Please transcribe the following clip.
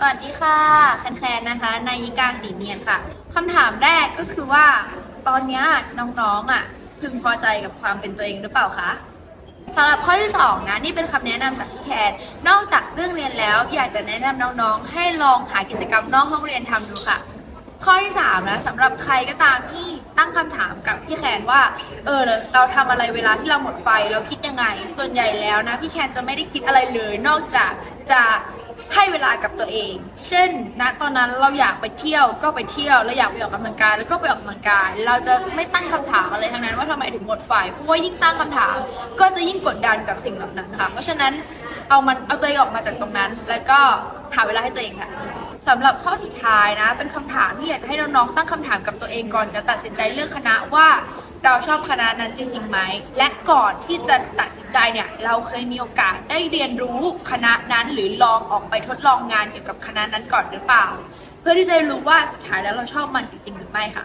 สวัสดีค่ะแคนๆนะคะนายิกาสีเนียนค่ะคำถามแรกก็คือว่า ตอนนี้น้องๆอะพึงพอใจกับความเป็นตัวเองหรือเปล่าคะสำหรับข้อที่สองนะนี่เป็นคำแนะนำจากพี่แคนนอกจากเรื่องเรียนแล้ว อยากจะแนะนำน้องๆ ให้ลองหากิจกรรมนอกห้องเรียนทำดูค่ะ ข้อที่สามนะสำหรับใครก็ตามที่ตั้งคำถามกับพี่แคนว่า เออเราทำอะไรเวลาที่เราหมดไฟเราคิดยังไง ส่วนใหญ่แล้วนะพี่แคนจะไม่ได้คิดอะไรเลย นอกจากจะ ให้เวลากับตัวเอง เช่น ณ ตอนนั้นเราอยากไปเที่ยวก็ไปเที่ยว เราอยากไปออกกำลังกายแล้วก็ไปออกกำลังกาย เราจะไม่ตั้งคำถามอะไรทั้งนั้นว่าทำไมถึงหมดไฟเพราะว่ายิ่งตั้งคำถาม ก็จะยิ่งกดดันกับสิ่งเหล่านั้นค่ะ เพราะฉะนั้นเอามันเอาตัวเองออกมาจากตรงนั้น แล้วก็หาเวลาให้ตัวเองค่ะสำหรับข้อสุดท้ายนะ เป็นคำถามที่อยากจะให้น้องๆตั้งคำถามกับตัวเองก่อนจะตัดสินใจเลือกคณะว่า เราชอบคณะนั้นจริงๆไหม และก่อนที่จะตัดสินใจเนี่ย เราเคยมีโอกาสได้เรียนรู้คณะนั้นหรือลองออกไปทดลองงานเกี่ยวกับคณะนั้นก่อนหรือเปล่า เพื่อที่จะรู้ว่าสุดท้ายแล้วเราชอบมันจริง ๆ หรือไม่ค่ะ